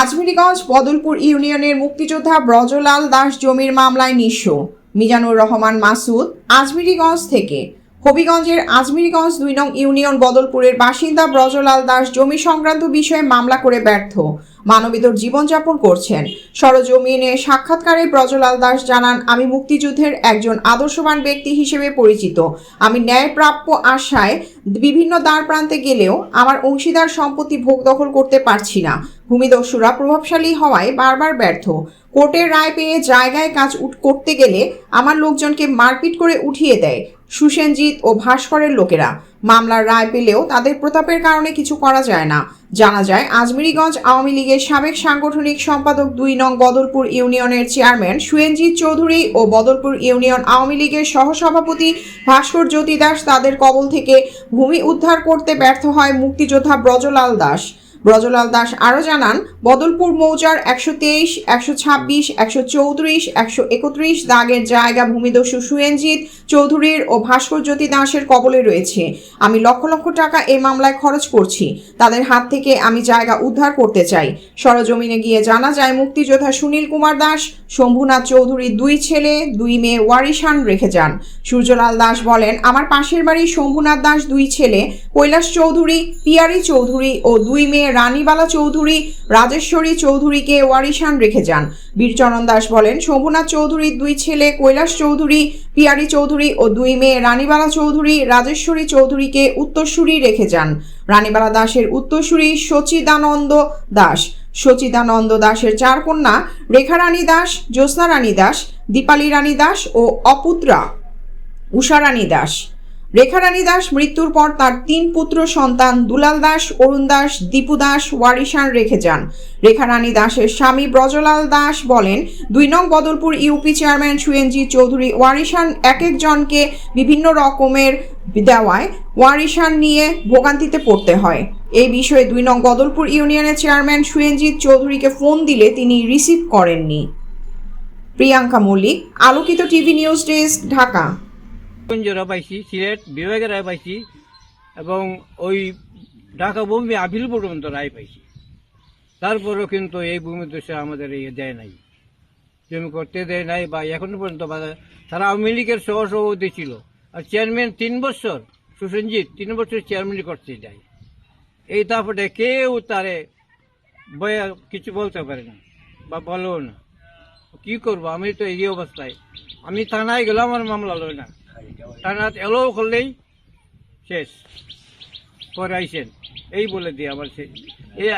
আজমিরিগঞ্জ বদলপুর ইউনিয়নের মুক্তিযোদ্ধা ব্রজলাল দাস জমির মামলায় নিঃস্ব। মিজানুর রহমান মাসুদ, আজমিরিগঞ্জ থেকে। হবিগঞ্জের আজমিরিগঞ্জ দুই নং ইউনিয়ন বদলপুরের বাসিন্দা ব্রজলাল দাস জমি সংক্রান্ত বিষয়ে মামলা করে ব্যর্থ। মানবিতর জীবনযাপন করছেন। সরজমিনে সাক্ষাৎকারে ব্রজলাল দাস জানান, আমি মুক্তিযুদ্ধের একজন আদর্শবান ব্যক্তি হিসেবে পরিচিত। আমি ন্যায়প্রাপ্য আশায় বিভিন্ন দ্বার প্রান্তে গেলেও আমার অংশীদার সম্পত্তি ভোগ দখল করতে পারছি না। ভূমিদস্যুরা প্রভাবশালী হওয়ায় বারবার ব্যর্থ। কোর্টের রায় পেয়ে জায়গায় কাজ করতে গেলে আমার লোকজনকে মারপিট করে উঠিয়ে দেয়। সুসেনজিৎ ও ভাস্করের লোকেরা। মামলার রায় পেলেও তাদের প্রতাপের কারণে কিছু করা যায় না। জানা যায়, আজমিরিগঞ্জ আওয়ামী লীগের সাবেক সাংগঠনিক সম্পাদক দুই নং বদলপুর ইউনিয়নের চেয়ারম্যান সুয়েনজিৎ চৌধুরী ও বদলপুর ইউনিয়ন আওয়ামী লীগের সহসভাপতি ভাস্কর জ্যোতি দাস তাদের কবল থেকে ভূমি উদ্ধার করতে ব্যর্থ হয় মুক্তিযোদ্ধা ব্রজলাল দাস। ব্রজলাল দাস আরও জানান, বদলপুর মৌজার একশো তেইশ, একশো ছাব্বিশ, একশো চৌত্রিশ, একশো একত্রিশ দাগের জায়গা ভূমিদস্যু সুয়েনজিৎ চৌধুরীর ও ভাস্কর জ্যোতি দাসের কবলে রয়েছে। আমি লক্ষ লক্ষ টাকা এই মামলায় খরচ করছি। তাদের হাত থেকে আমি জায়গা উদ্ধার করতে চাই। সরজমিনে গিয়ে জানা যায়, মুক্তিযোদ্ধা সুনীল কুমার দাস, শম্ভুনাথ চৌধুরীর দুই ছেলে, দুই মেয়ে ওয়ারিশান রেখে যান। সূর্যলাল দাস বলেন, আমার পাশের বাড়ি শম্ভুনাথ দাস দুই ছেলে, কৈলাস চৌধুরী, পিয়ারি চৌধুরী ও দুই মেয়ে রানীবালা চৌধুরী, রাজেশ্বরী চৌধুরীকে ওয়ারিশান রেখে যান। বীরচরণ দাস বলেন শম্ভুনাথ চৌধুরীর দুই ছেলে, কৈলাস চৌধুরী, পিয়ারি চৌধুরী ও দুই মেয়ে রানীবালা চৌধুরী, রাজেশ্বরী চৌধুরীকে উত্তরসূরি রেখে যান। রানীবালা দাসের উত্তরসূরি সচিদানন্দ দাস। সচিদানন্দ দাসের চার কন্যা রেখারানী দাস, জ্যোৎস্না রানী দাস, দীপালি রানী দাস ও অপুত্রা উষারানী দাস। রেখারানী দাস মৃত্যুর পর তার তিন পুত্র সন্তান দুলাল দাস, অরুণ দাস, দীপু দাস, ওয়ারিশান রেখে যান। রেখারানী দাসের স্বামী ব্রজলাল দাস বলেন, দুই নং বদলপুর ইউপি চেয়ারম্যান সুয়েনজি চৌধুরী ওয়ারিশান এক একজনকে বিভিন্ন রকমের দেওয়ায় ওয়ারিশান নিয়ে ভোগান্তিতে পড়তে হয়। এই বিষয়ে দুই নং বদলপুর ইউনিয়নের চেয়ারম্যান সুয়েনজিৎ চৌধুরীকে ফোন দিলে তিনি রিসিভ করেননি। Priyanka Mallik, Alokito TV news desk, Dhaka. গঞ্জরা পাইছি, সিলেট বিভাগের রায় পাইছি, এবং ওই ঢাকা বম্বে আপিল পর্যন্ত রায় পাইছি। তারপরেও কিন্তু এই ভূমি দোষে আমাদের এই দেয় নাই। জমি করতে দেয় নাই বা এখনও পর্যন্ত তারা আওয়ামী লীগের সহসভাপতি ছিল। আর চেয়ারম্যান তিন বছর, সুসেনজিৎ তিন বছর চেয়ারম্যান করতে যায় এই তারপরে কেউ তারে বয়া কিছু বলতে পারে না বা বলো না। কি করব? আমি তো এই অবস্থায়। আমি থানায় গেলাম আমার মামলা লয় না। থানাত এলো করলেই শেষ। পরে আইসেন। এই বলে দিয়ে আবার সে এই